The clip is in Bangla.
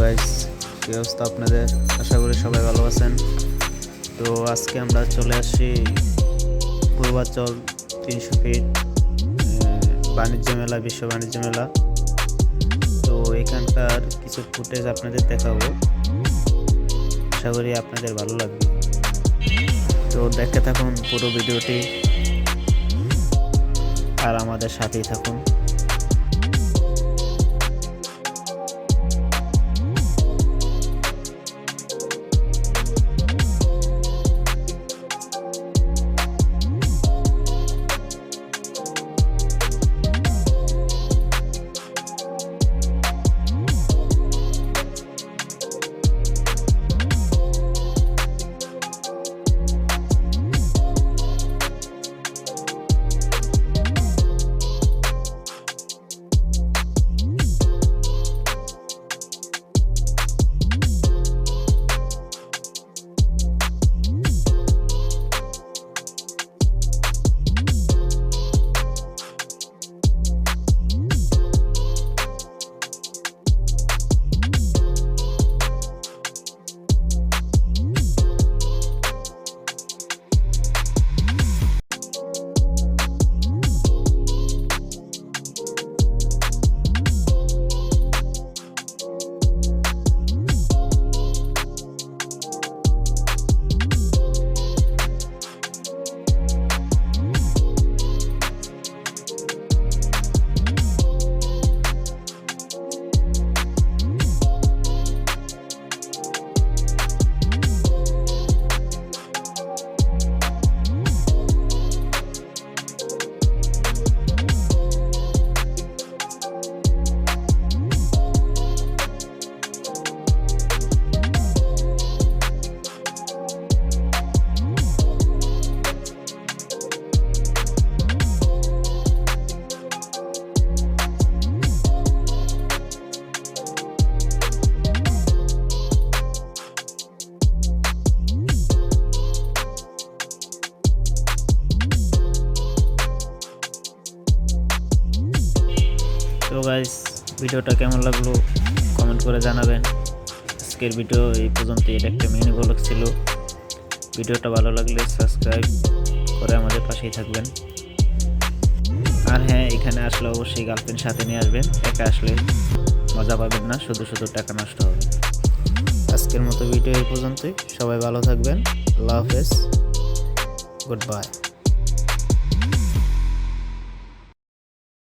গাইস কী অবস্থা আপনাদের? আশা করি সবাই ভালো আছেন। তো আজকে আমরা চলে আসছি পূর্বাচল তিনশো ফিট বাণিজ্য মেলা, বিশ্ব বাণিজ্য মেলা। তো এখানকার কিছু ফুটেজ আপনাদের দেখাবো। আশা করি আপনাদের ভালো লাগবে। তো দেখতে থাকুন পুরো ভিডিওটি। আর আমাদের সাথেই থাকুন। তো গাইস, ভিডিওটা কেমন লাগল কমেন্ট করে জানাবেন। আজকের ভিডিও এই পর্যন্ত এটা একটা মিনি ব্লগ ছিল। ভিডিওটা ভালো লাগলে সাবস্ক্রাইব করে আমাদের পাশেই থাকবেন। আর হ্যাঁ এখানে আসলে অবশ্যই গার্লফ্রেন্ড সাথে নিয়ে আসবেন। একা আসলে মজা পাবেন না, শুধু শুধু টাকা নষ্ট হবে। আজকের মতো ভিডিও এই পর্যন্তই। সবাই ভালো থাকবেন। আল্লাহ হাফেজ। Good bye